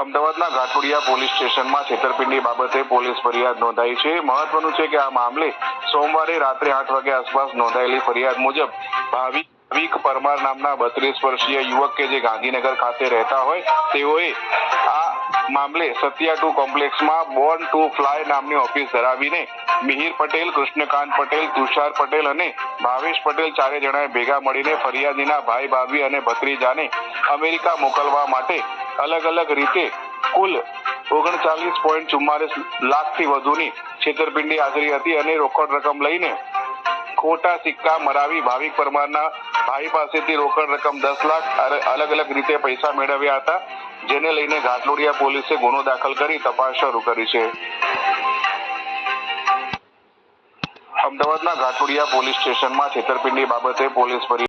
અમદાવાદના ઘાટોડિયા પોલીસ સ્ટેશનમાં છેતરપિંડી બાબતે પોલીસ ફરિયાદ નોંધાઈ છે. મહત્વનું છે કે આ મામલે સોમવારે રાત્રે આઠ વાગ્યા આસપાસ નોંધાયેલી ફરિયાદ મુજબ ભાવિક ભાવિક પરમાર નામના બત્રીસ વર્ષીય યુવક કે જે ગાંધીનગર ખાતે રહેતા હોય, તેઓએ આ મામલે સત્યા ટુ કોમ્પ્લેક્સમાં બોર્ન ટુ ફ્લાય નામની ઓફિસ ધરાવીને મિહિર પટેલ, કૃષ્ણકાંત પટેલ, તુષાર પટેલ અને ભાવેશ પટેલ ચારે જણાએ ભેગા મળીને ફરિયાદીના ભાઈ ભાભી અને ભત્રીજાને અમેરિકા મોકલવા માટે અલગ અલગ રીતે કુલ ઓગણચાલીસ પોઈન્ટ ચુમ્માલીસ લાખથી વધુની છેતરપિંડી હાજરી હતી અને રોકડ રકમ લઈને ખોટા સિક્કા મરાવી ભાવિક પરમારના ભાઈ પાસેથી રોકડ રકમ દસ લાખ અલગ અલગ રીતે પૈસા મેળવ્યા હતા, જેને લઈને ઘાટલોડિયા પોલીસે ગુનો દાખલ કરી તપાસ શરૂ કરી છે. અમદાવાદના ઘાટલોડિયા પોલીસ સ્ટેશનમાં છેતરપિંડી બાબતે પોલીસ ફરિયાદ